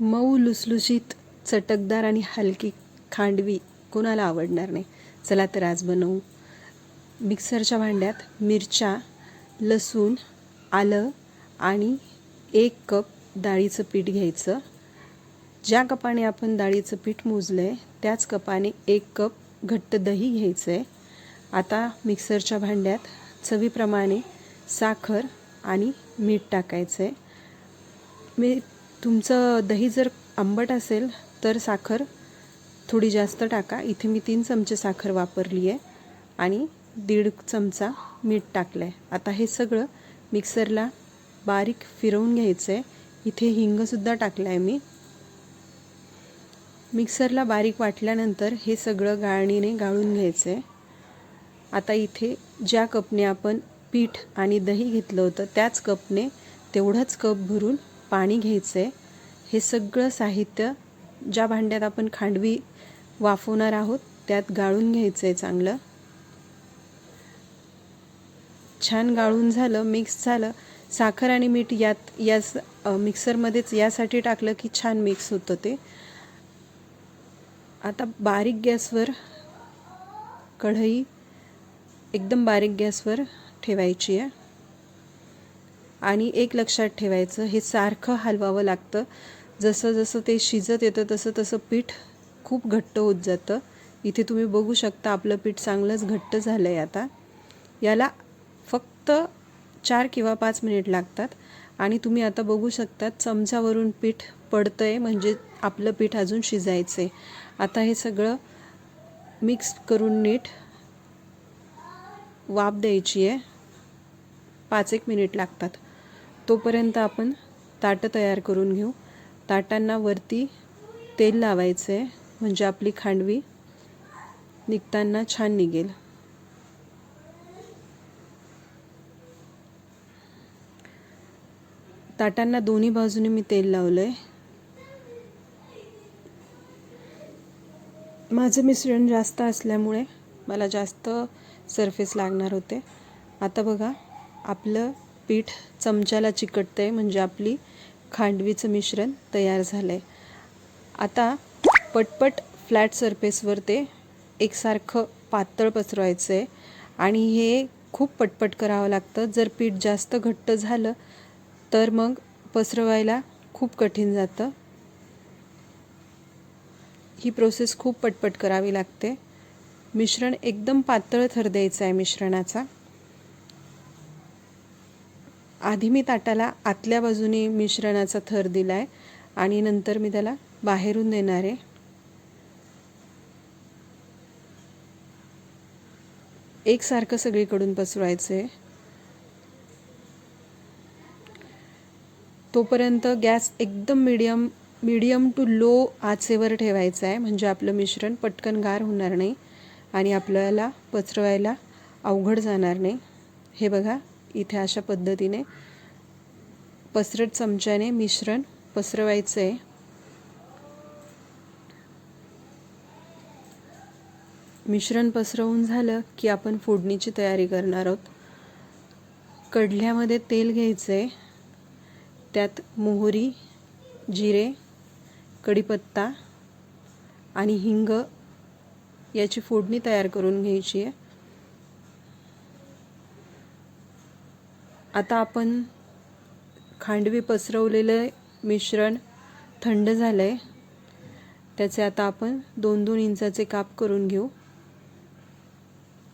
मऊ लुसलुशीत चटकदार आणि हलकी खांडवी कोणाला आवडणार नाही. चला तर आज बनवू. मिक्सरच्या भांड्यात मिरच्या लसूण आलं आणि एक कप डाळीचं पीठ घ्यायचं. ज्या कपाने आपण डाळीचं पीठ मोजलं आहे त्याच कपाने एक कप घट्ट दही घ्यायचं आहे आता मिक्सरच्या भांड्यात चवीप्रमाणे साखर आणि मीठ टाकायचं आहे मी तुमचं दही जर आंबट असेल तर साखर थोडी जास्त टाका. इथे मी तीन चमचे साखर वापरली आहे आणि दीड चमचा मीठ टाकलं आहे आता हे सगळं मिक्सरला बारीक फिरवून घ्यायचं आहे इथे हिंगसुद्धा टाकलं आहे मी. मिक्सरला बारीक वाटल्यानंतर हे सगळं गाळणीने गाळून घ्यायचं आहे आता इथे ज्या कपने आपण पीठ आणि दही घेतलं होतं त्याच कपने तेवढंच कप भरून पाणी घ्यायचं आहे हे सगळं साहित्य ज्या भांड्यात आपण खांडवी वाफवणार आहोत त्यात गाळून घ्यायचं आहे चांगलं. छान गाळून झालं मिक्स झालं. साखर आणि मीठ यात यास मिक्सरमध्येच यासाठी टाकलं की छान मिक्स होतं ते. आता बारीक गॅसवर कढई एकदम बारीक गॅसवर ठेवायची आहे. आणि एक लक्षात ठेवायचं हे सारखं हलवावं लागतं. जसं जसं ते शिजत येतं तसं तसं पीठ खूप घट्ट होत जातं. इथे तुम्ही बघू शकता आपलं पीठ चांगलंच घट्ट झालं आहे आता. याला फक्त चार किंवा पाच मिनिट लागतात. आणि तुम्ही आता बघू शकता चमचावरून पीठ पडतं आहे म्हणजे आपलं पीठ अजून शिजायचं आहे आता हे सगळं मिक्स करून नीट वाफ द्यायची आहे पाच एक मिनिट लागतात. तोपर्यंत आपण ताटं तयार करून घेऊ. ताटांना वरती तेल लावायचं आहे म्हणजे आपली खांडवी निघताना छान निघेल. ताटांना दोन्ही बाजूने मी तेल लावलं आहे माझं मिश्रण जास्त असल्यामुळे मला जास्त सरफेस लागणार होते. आता बघा आपलं पीठ चमच्याला चिकटतं आहे म्हणजे आपली खांडवीचं मिश्रण तयार झालं आहे आता पटपट फ्लॅट सरफेसवर ते एकसारखं पातळ पसरवायचं आहे आणि हे खूप पटपट करावं लागतं. जर पीठ जास्त घट्ट झालं तर मग पसरवायला खूप कठीण जातं. ही प्रोसेस खूप पटपट करावी लागते. मिश्रण एकदम पातळ थर द्यायचं आहे मिश्रणाचा. आधी मी ताटाला आतल्या बाजूने मिश्रणाचा थर दिला आहे आणि नंतर मी त्याला बाहेरून देणार आहे. एकसारखं सगळीकडून पसरवायचं आहे तोपर्यंत गॅस एकदम मीडियम मीडियम टू लो आचेवर ठेवायचं आहे म्हणजे आपलं मिश्रण पटकन गार होणार नाही आणि आपल्याला पसरवायला अवघड जाणार नाही. हे बघा. इथे अशा पद्धतीने पसरट चमच्याने मिश्रण पसरवायचं. आहे मिश्रण पसरवून झालं की आपण फोडणीची तयारी करणार आहोत. कढल्यामध्ये तेल घ्यायचं. आहे त्यात मोहरी जिरे कढीपत्ता आणि हिंग याची फोडणी तयार करून घ्यायची आहे. आता आपण खांडवी पसरवलेलं मिश्रण थंड झालं आहे त्याचे आता आपण दोन दोन इंचाचे काप करून घेऊ.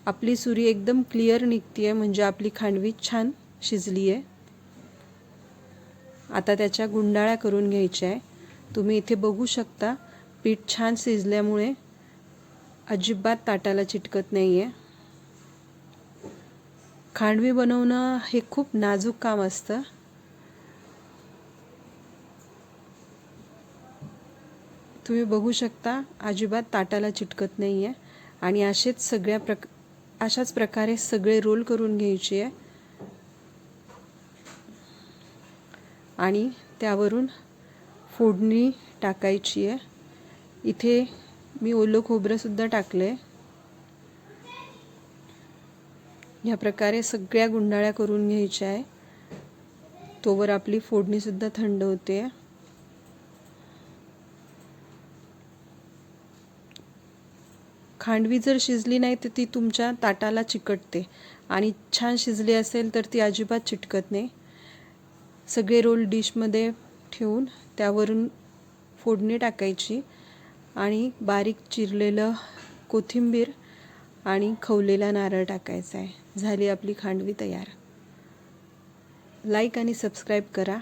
आपली सुरी एकदम क्लिअर निघती आहे म्हणजे आपली खांडवी छान शिजली आहे आता त्याच्या गुंडाळ्या करून घ्यायच्या आहे तुम्ही इथे बघू शकता पीठ छान शिजल्यामुळे अजिबात ताटाला चिटकत नाही आहे खांडवी बनवणं हे खूप नाजूक काम असतं. तुम्ही बघू शकता अजिबात ताटाला चिटकत नाही आहे आणि असेच सगळ्या प्रक अशाच प्रकारे सगळे रोल करून घ्यायचे. आहे आणि त्यावरून फोडणी टाकायची आहे. इथे मी ओलं खोबरंसुद्धा टाकलं आहे ह्या प्रकारे सगळ्या गुंडाळ्या करून घ्यायच्या आहे. तोवर आपली फोडणीसुद्धा थंड होते. खांडवी जर शिजली नाही तर ती तुमच्या ताटाला चिकटते आणि छान शिजली असेल तर ती अजिबात चिटकत नाही. सगळे रोल डिशमध्ये ठेवून त्यावरून फोडणी टाकायची आणि बारीक चिरलेलं कोथिंबीर आणि खवलेला नारळ टाकायचा आहे. झाली आपली खांडवी तयार. लाईक आणि सबस्क्राईब करा.